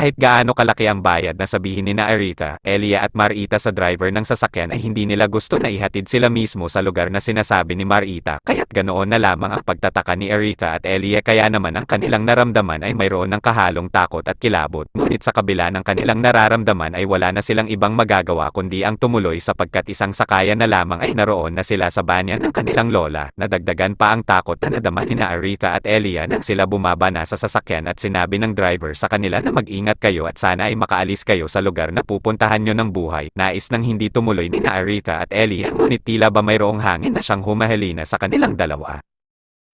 Kahit gaano kalaki ang bayad na sabihin ni na Arita, Elia at Marita sa driver ng sasakyan ay hindi nila gusto na ihatid sila mismo sa lugar na sinasabi ni Marita, kaya't ganoon na lamang ang pagtataka ni Arita at Elia kaya naman ang kanilang naramdaman ay mayroon ng kahalong takot at kilabot, ngunit sa kabila ng kanilang nararamdaman ay wala na silang ibang magagawa kundi ang tumuloy sapagkat isang sakayan na lamang ay naroon na sila sa banyan ng kanilang lola, nadagdagan pa ang takot na nadama ni na Arita at Elia nang sila bumaba na sa sasakyan at sinabi ng driver sa kanila na mag-ingat kayo at sana ay makaalis kayo sa lugar na pupuntahan nyo ng buhay. Nais nang hindi tumuloy ni na Arita at Elia ngunit tila ba mayroong hangin na siyang humahalina sa kanilang dalawa.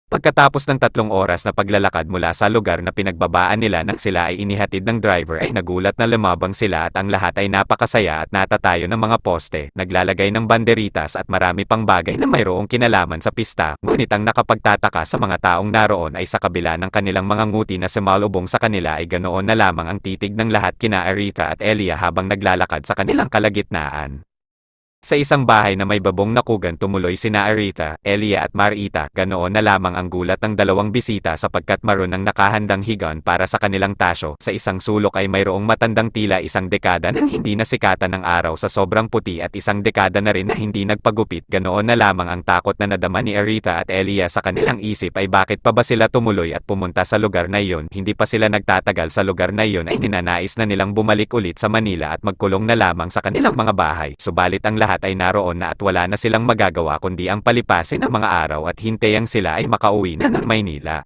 Pagkatapos ng tatlong oras na paglalakad mula sa lugar na pinagbabaan nila nang sila ay inihatid ng driver ay nagulat na lumabang sila at ang lahat ay napakasaya at natatayo ng mga poste, naglalagay ng banderitas at marami pang bagay na mayroong kinalaman sa pista, ngunit ang nakapagtataka sa mga taong naroon ay sa kabila ng kanilang mga nguti na sumalubong sa kanila ay ganoon na lamang ang titig ng lahat kina Arita at Elia habang naglalakad sa kanilang kalagitnaan. Sa isang bahay na may babong nakugan tumuloy sina Arita, Elia at Marita, ganoon na lamang ang gulat ng dalawang bisita sapagkat maroon ang nakahandang higan para sa kanilang tasyo. Sa isang sulok ay mayroong matandang tila isang dekada nang hindi nasikatan ng araw sa sobrang puti at isang dekada na rin na hindi nagpagupit. Ganoon na lamang ang takot na nadama ni Arita at Elia sa kanilang isip ay bakit pa ba sila tumuloy at pumunta sa lugar na iyon. Hindi pa sila nagtatagal sa lugar na iyon ay ninanais na nilang bumalik ulit sa Manila at magkulong na lamang sa kanilang mga bahay. Subalit ang lahat ay naroon na at wala na silang magagawa kundi ang palipasin ng mga araw at hintayang sila ay makauwi na ng Maynila.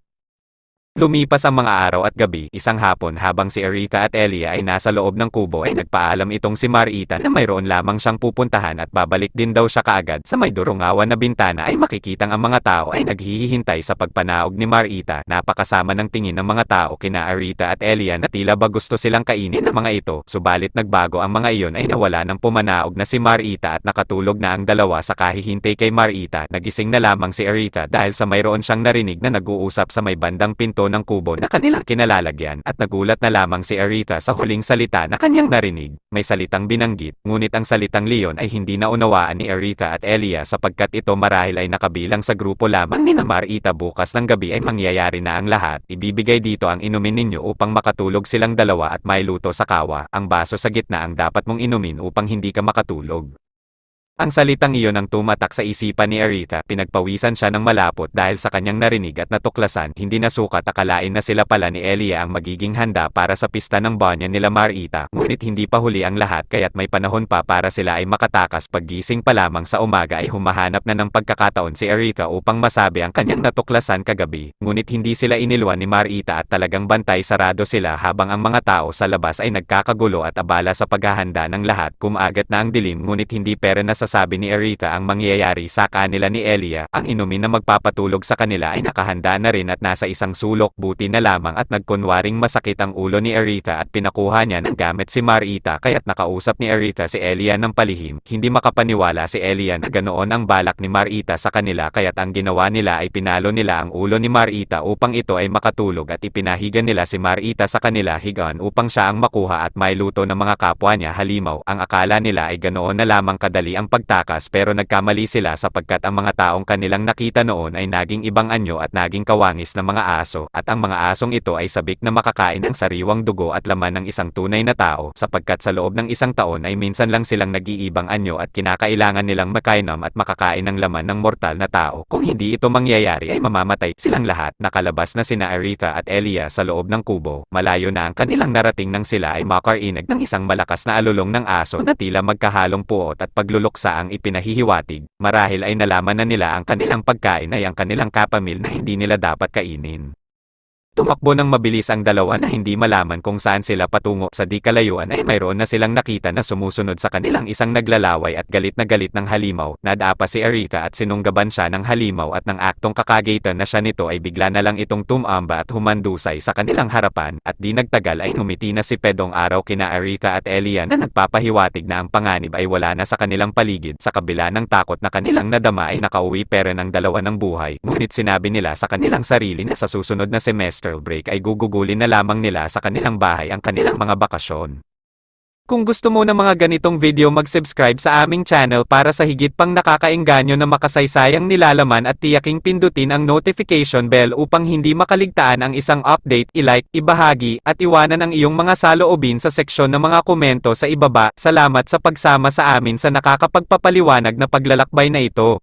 Lumipas ang mga araw at gabi, isang hapon habang si Erika at Elia ay nasa loob ng kubo ay nagpaalam itong si Marita na mayroon lamang siyang pupuntahan at babalik din daw siya kaagad sa may durungawan na bintana ay makikitang ang mga tao ay naghihintay sa pagpanaog ni Marita. Napakasama ng tingin ng mga tao kina Arita at Elia na tila ba gusto silang kainin ng mga ito, subalit nagbago ang mga iyon ay nawala ng pumanaog na si Marita at nakatulog na ang dalawa sa kahihintay kay Marita. Nagising na lamang si Arita dahil sa mayroon siyang narinig na nag-uusap sa may bandang pinto ng kubo na kanilang kinalalagyan at nagulat na lamang si Arita sa huling salita na kanyang narinig. May salitang binanggit, ngunit ang salitang leon ay hindi naunawaan ni Arita at Elia sapagkat ito marahil ay nakabilang sa grupo lamang ni Marita bukas ng gabi ay mangyayari na ang lahat. Ibibigay dito ang inumin ninyo upang makatulog silang dalawa at may luto sa kawa. Ang baso sa gitna ang dapat mong inumin upang hindi ka makatulog. Ang salitang iyon ang tumatak sa isipan ni Arita, pinagpawisan siya ng malapot dahil sa kanyang narinig at natuklasan, hindi nasukat akalain na sila pala ni Elia ang magiging handa para sa pista ng banya nila Marita, ngunit hindi pa huli ang lahat kaya't may panahon pa para sila ay makatakas. Paggising pa lamang sa umaga ay humahanap na ng pagkakataon si Arita upang masabi ang kanyang natuklasan kagabi, ngunit hindi sila inilwan ni Marita at talagang bantay sarado sila habang ang mga tao sa labas ay nagkakagulo at abala sa paghahanda ng lahat. Kumagat na ang dilim ngunit hindi pera na sabi ni Erita ang mangyayari sa kanila ni Elia, ang inumin na magpapatulog sa kanila ay nakahanda na rin at nasa isang sulok. Buti na lamang at nagkunwaring masakit ang ulo ni Erita at pinakuha niya ng gamit si Marita kaya't nakausap ni Erita si Elia ng palihim, hindi makapaniwala si Elia na ganoon ang balak ni Marita sa kanila kaya't ang ginawa nila ay pinalo nila ang ulo ni Marita upang ito ay makatulog at ipinahiga nila si Marita sa kanila higaan upang siya ang makuha at may luto ng mga kapwa niya. Halimaw, ang akala nila ay ganoon na lamang kadali ang pagtakas pero nagkamali sila sapagkat ang mga taong kanilang nakita noon ay naging ibang anyo at naging kawangis ng mga aso at ang mga asong ito ay sabik na makakain ng sariwang dugo at laman ng isang tunay na tao sapagkat sa loob ng isang taon ay minsan lang silang nag-iibang anyo at kinakailangan nilang makainom at makakain ng laman ng mortal na tao. Kung hindi ito mangyayari ay mamamatay silang lahat. Nakalabas na sina Arita at Elia sa loob ng kubo. Malayo na ang kanilang narating nang sila ay makarinig ng isang malakas na alulong ng aso na tila magkahalong puot at pagluluksa ang ipinahihiwatig, marahil ay nalaman na nila ang kanilang pagkain ay ang kanilang kapamil na hindi nila dapat kainin. Tumakbo ng mabilis ang dalawa na hindi malaman kung saan sila patungo sa di kalayuan ay mayroon na silang nakita na sumusunod sa kanilang isang naglalaway at galit na galit ng halimaw. Nadapa si Erika at sinunggaban siya ng halimaw at ng aktong kakagaitan na siya nito ay bigla na lang itong tumamba at humandusay sa kanilang harapan at di nagtagal ay humiti na si Pedong araw kina Erika at Elia na nagpapahiwatig na ang panganib ay wala na sa kanilang paligid sa kabila ng takot na kanilang nadama ay nakauwi pera ng dalawa ng buhay. Ngunit sinabi nila sa kanilang sarili na sa susunod na semester break ay gugugulin na lamang nila sa kanilang bahay ang kanilang mga bakasyon. Kung gusto mo ng mga ganitong video mag-subscribe sa aming channel para sa higit pang nakakaengganyo na makasaysayang nilalaman at tiyaking pindutin ang notification bell upang hindi makaligtaan ang isang update, i-like, ibahagi, at iwanan ang iyong mga saloobin sa seksyon ng mga komento sa ibaba. Salamat sa pagsama sa amin sa nakakapagpapaliwanag na paglalakbay na ito.